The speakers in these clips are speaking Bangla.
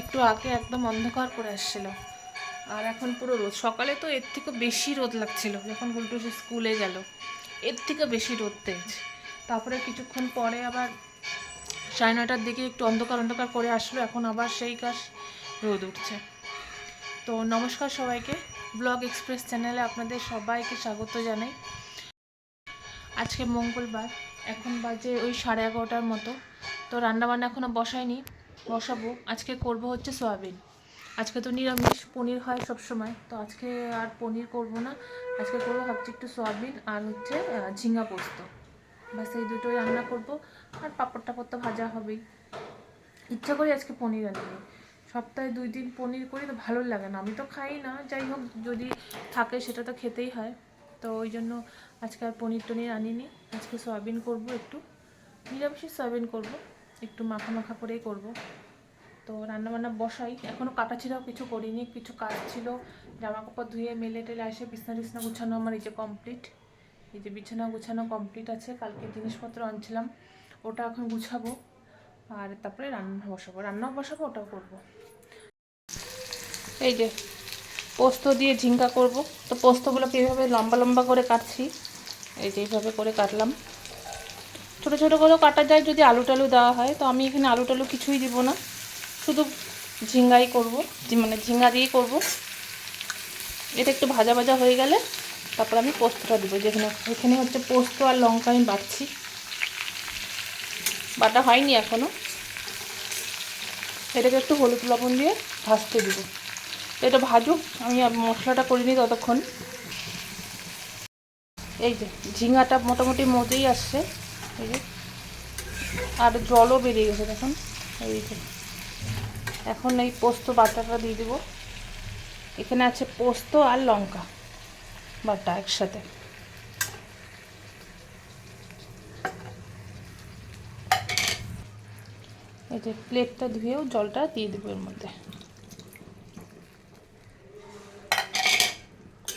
একটু আগে একদম অন্ধকার করে আসছিল। আর এখন পুরো রোদ। সকালে তো এর থেকে বেশি রোদ লাগছিল, যখন গুলটু সে স্কুলে গেল। এর থেকে বেশি রোদ তেজ। তারপরে কিছুক্ষণ পরে আবার সাড়ে নয়টার দিকে একটু অন্ধকার অন্ধকার করে আসলো। এখন আবার সেই কাজ রোদ উঠছে। তো নমস্কার সবাইকে। ব্লগ এক্সপ্রেস চ্যানেলে আপনাদের সবাইকে স্বাগত জানাই। আজকে মঙ্গলবার। এখন বাজে ওই সাড়ে এগারোটার মতো। তো রান্নাবান্না এখনও বসাইনি বসাবো। আজকে করব হচ্ছে সয়াবিন। আজকে তো নিরামিষ, পনির হয় সব সময় তো আজকে আর পনির করব না। আজকে করব ভাবছি একটু সয়াবিন আর হচ্ছে ঝিঙ্গা পোস্ত। ব্যাস, এই দুটোই রান্না করব। আর পাপড় টাপড় তো ভাজা হবেই। ইচ্ছা করি আজকে পনির আনিনি। সপ্তাহে দুই দিন পনির করি তো ভালো লাগে না। আমি তো খাই না। যাই হোক, যদি থাকে সেটা তো খেতেই হয়। তো ওই জন্য আজকে আর পনির টনির আনিনি। আজকে সয়াবিন করব একটু। নিরামিষই সয়াবিন করব। একটু মাখা মাখা করেই করব। তো রান্নাবান্না বসাই। এখনও কাটাছিড়াও কিছু করিনি, কিছু কাজ ছিল। জামা কাপড় ধুয়ে, মেলে টেলে এসে বিছনা টিছনা গুছানো আমার এই যে কমপ্লিট এই যে বিছানা গুছানো কমপ্লিট আছে কালকে জিনিসপত্র আনছিলাম, ওটা এখন গুছাবো। আর তারপরে রান্না বসাবো। রান্নাও বসাবো, ওটাও করব। এই যে পোস্ত দিয়ে ঝিঙ্গা করব। তো পোস্তগুলোকে কীভাবে লম্বা লম্বা করে কাটছি, এই যে এইভাবে করে কাটলাম। ছোটো ছোটো করেও কাটা যায়, যদি আলু টালু দেওয়া হয়, তো আমি এখানে আলু টালু কিছুই দিব না। শুধু ঝিঙ্গাই করব মানে ঝিঙ্গা দিয়েই করব। এটা একটু ভাজা ভাজা হয়ে গেলে তারপর আমি পোস্তটা দেবো, যেখানে, এখানে হচ্ছে পোস্ত আর লঙ্কা আমি বাটছি। বাটা হয়নি এখনও এটাকে একটু হলুদ লবণ দিয়ে ভাজতে দেবো। এটা ভাজুক, আমি মশলাটা করিনি ততক্ষণ। এই যে ঝিঙাটা মোটামুটি মজেই আসছে। আর জলও বেরিয়ে গেছে, দেখুন। এই এখন এই পোস্ত বাটাটা দিয়ে দেবো। এখানে আছে পোস্ত আর লঙ্কা বাটা একসাথে। যে প্লেটটা ধুয়েও জলটা দিয়ে দেবো এর মধ্যে।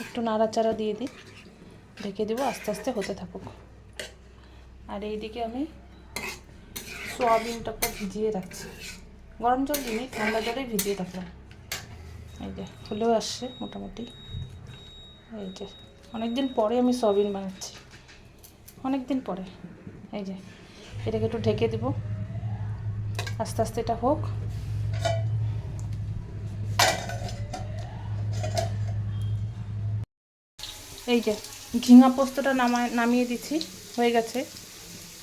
একটু নাড়াচাড়া দিয়ে দিই। ঢেকে দেবো, আস্তে আস্তে হতে থাকুক। আর এইদিকে আমি সোয়াবিনটাকে ভিজিয়ে রাখছি। গরম জল দিই ঠান্ডা জলেই ভিজিয়ে রাখলাম। এই যে, ফুলেও আসছে মোটামুটি। এই যে অনেক দিন পরে আমি সোয়াবিন বানাচ্ছি। অনেক দিন পরে। এই যে, এটাকে একটু ঢেকে দেবো। আস্তে আস্তে এটা হোক। এই যে, ঝিঙা পোস্তটা নামা নামিয়ে দিচ্ছি, হয়ে গেছে।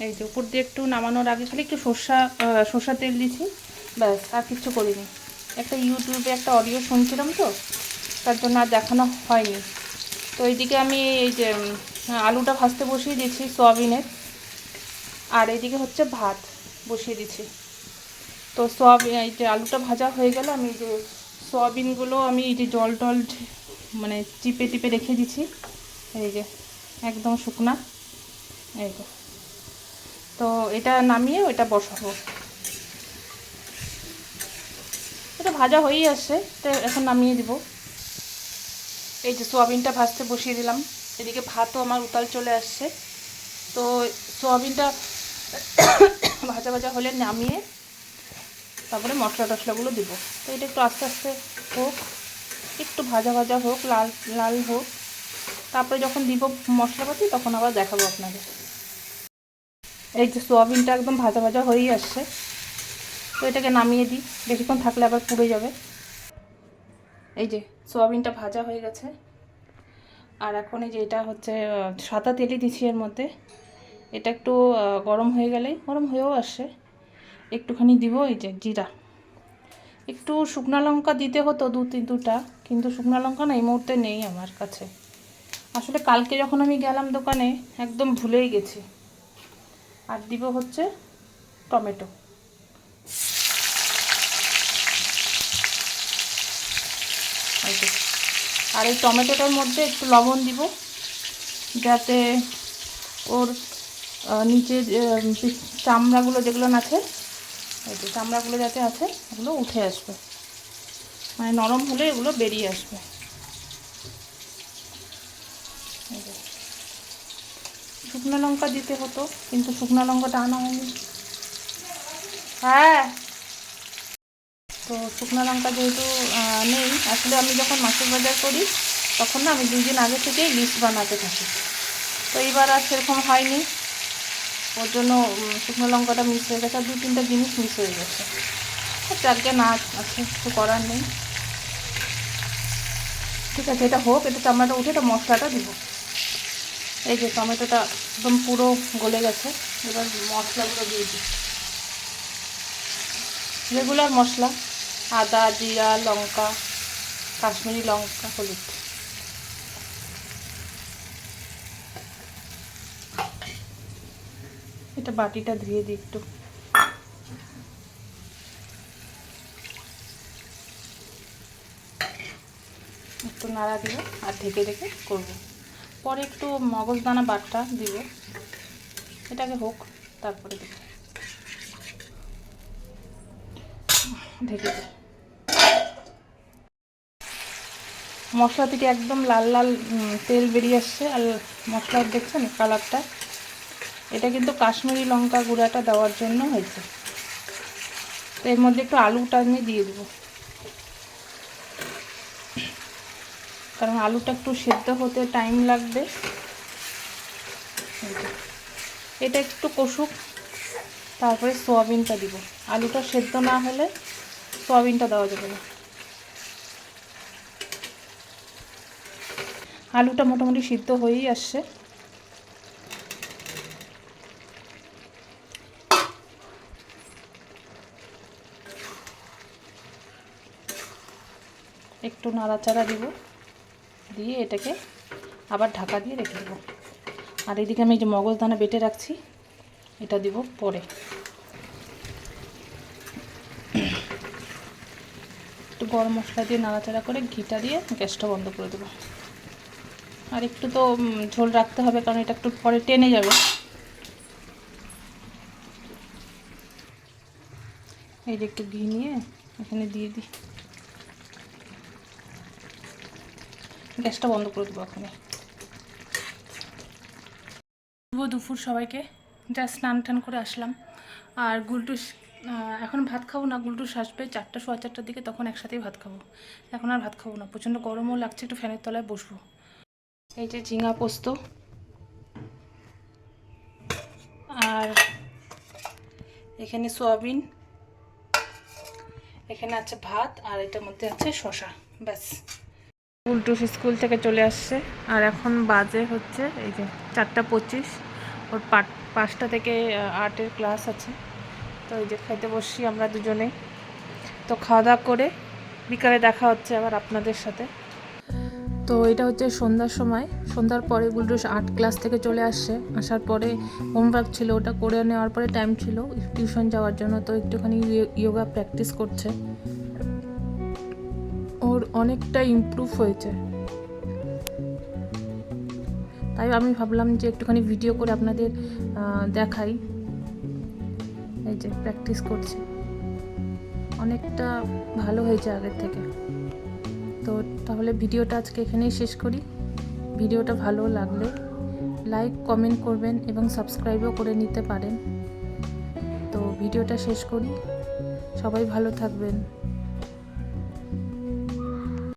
এই যে উপর দিয়ে একটু নামানোর আগে খালি একটু সর্ষা সর্ষা তেল দিচ্ছি ব্যাস, আর কিচ্ছু করিনি। একটা ইউটিউবে একটা অডিও শুনছিলাম তো, তার জন্য আর দেখানো হয়নি। তো এইদিকে আমি এই যে আলুটা ভাজতে বসিয়ে দিয়েছি সোয়াবিনের। আর এইদিকে হচ্ছে ভাত বসিয়ে দিচ্ছি তো সোয়াবিন এই যে আলুটা ভাজা হয়ে গেলে, আমি যে সোয়াবিনগুলো আমি এই যে জল টল মানে চিপে টিপে রেখে দিচ্ছি এই যে, একদম শুকনা। এই তো এটা নামিয়ে ওইটা বসাবো। এটা ভাজা হয়েই আসছে, তো এখন নামিয়ে দিব। এই যে সোয়াবিনটা ভাজতে বসিয়ে দিলাম, এদিকে ভাতও আমার উতাল চলে আসছে। তো সোয়াবিনটা ভাজা ভাজা হলে নামিয়ে তারপরে মশলা টশলাগুলো দিব। তো এটা একটু আস্তে আস্তে হোক, একটু ভাজা ভাজা হোক, লাল লাল হোক। তারপরে যখন দিব মশলাপাতি, তখন আবার দেখাবো আপনাদের। এই যে সোয়াবিনটা একদম ভাজা ভাজা হয়েই আসছে। তো এটাকে নামিয়ে দিই, বেশিক্ষণ থাকলে আবার পুড়ে যাবে। এই যে সোয়াবিনটা ভাজা হয়ে গেছে। আর এখন এই যে এটা হচ্ছে সাদা তেলই দিচ্ছি এর মধ্যে। এটা একটু গরম হয়ে গেলেই গরম হয়েও আসছে। একটুখানি দিব এই যে জিরা। একটু শুকনো লঙ্কা দিতে হতো দু তিন দুটা, কিন্তু শুকনো লঙ্কা না এই মুহূর্তে নেই আমার কাছে। আসলে কালকে যখন আমি গেলাম দোকানে, একদম ভুলেই গেছি। আর দিব হচ্ছে টমেটো। আর এই টমেটোটার মধ্যে একটু লবণ দিব, যাতে ওর নিচে চামড়াগুলো যেগুলো আছে চামড়াগুলো যাতে আছে, ওগুলো উঠে আসবে। মানে নরম হলে এগুলো বেরিয়ে আসবে এই যে। শুকনো লঙ্কা দিতে হতো, কিন্তু শুকনো লঙ্কাটা আনা হয়নি। হ্যাঁ। তো শুকনো লঙ্কা যেহেতু নেই, আসলে আমি যখন মাছের বাজার করি, তখন না আমি দুই দিন আগে থেকেই লিস্ট বানাতে থাকি। তো এইবার আর সেরকম হয়নি। ওর জন্য শুকনো লঙ্কাটা মিস হয়ে গেছে, আর দু তিনটা জিনিস মিস হয়ে গেছে। চারকে না আছে, কিছু করার নেই। ঠিক আছে, এটা হোক, এটা চামড়াটা উঠে, এটা মশলাটা দিব। এই যে টমেটোটা একদম পুরো গলে গেছে। এবার মশলাগুলো দিয়ে দিই। রেগুলার মশলা, আদা, জিরা, লঙ্কা, কাশ্মীরি লঙ্কা, হলুদ। এটা বাটিটা ধুয়ে দিই একটু। একটু নাড়া দিব আর ঢেকে ঢেকে করব। পরে একটু মগজদানা বাটটা দিব। এটাকে হোক, তারপরে দেব। ঢেকে মশলা থেকে একদম লাল লাল তেল বেরিয়ে আসছে। আর মশলা দেখছেন কালারটা? এটা কিন্তু কাশ্মীরি লঙ্কা গুঁড়াটা দেওয়ার জন্য হয়েছে। তো এর মধ্যে একটু আলুটা আমি দিয়ে দেবো। কারণ আলুটা একটু সেদ্ধ হতে টাইম লাগবে। এটা একটু কষুক, তারপরে সোয়াবিনটা দিব। আলুটা সেদ্ধ না হলে সোয়াবিনটা দেওয়া যাবে না। আলুটা মোটামুটি সিদ্ধ হয়েই আসছে। একটু নাড়াচাড়া দিব। দিয়ে এটাকে আবার ঢাকা দিয়ে রেখে দেবো। আর এদিকে আমি এই যে মগজদানা বেটে রাখছি, এটা দিব পরে। একটু গরম মশলা দিয়ে নাড়াচাড়া করে ঘিটা দিয়ে গ্যাসটা বন্ধ করে দেবো। আর একটু তো ঝোল রাখতে হবে, কারণ এটা একটু পরে টেনে যাবে। এই যে একটু ঘি নিয়ে এখানে দিয়ে দিই। গ্যাসটা বন্ধ করে দেবো ওখানে। দুপুর সবাইকে। যা স্নান টান করে আসলাম। আর গুলটু এখন ভাত খাব না, গুলটুস আসবে চারটা, সোয়া চারটার দিকে, তখন একসাথেই ভাত খাব। এখন আর ভাত খাব না, প্রচণ্ড গরমও লাগছে, একটু ফ্যানের তলায় বসবো। এই যে ঝিঙা পোস্ত। আর এখানে সোয়াবিন, এখানে আছে ভাত, আর এটার মধ্যে আছে শশা ব্যাস। উল্টুস স্কুল থেকে চলে আসছে। আর এখন বাজে হচ্ছে এই যে চারটা পঁচিশ। ওর পাট পাঁচটা থেকে আর্টের ক্লাস আছে। তো এই যে খাইতে বসছি আমরা দুজনেই তো খাওয়া দাওয়া করে বিকালে দেখা হচ্ছে আবার আপনাদের সাথে। তো এটা হচ্ছে সন্ধ্যার সময়। সন্ধ্যার পরে গুলটুস আর্ট ক্লাস থেকে চলে আসছে। আসার পরে হোমওয়ার্ক ছিল, ওটা করে নেওয়ার পরে টাইম ছিল। টিউশন যাওয়ার জন্য তো একটুখানি ইয়োগা প্র্যাকটিস করছে। ওর অনেকটা ইমপ্রুভ হয়েছে। তাই আমি ভাবলাম যে একটুখানি ভিডিও করে আপনাদের দেখাই। এই যে প্র্যাকটিস করছে। অনেকটা ভালো হয়েছে আগের থেকে। তো তাহলে ভিডিওটা আজকে এখানেই শেষ করি। ভিডিওটা ভালো লাগলে লাইক কমেন্ট করবেন এবং সাবস্ক্রাইবও করে নিতে পারেন। তো ভিডিওটা শেষ করি। সবাই ভালো থাকবেন।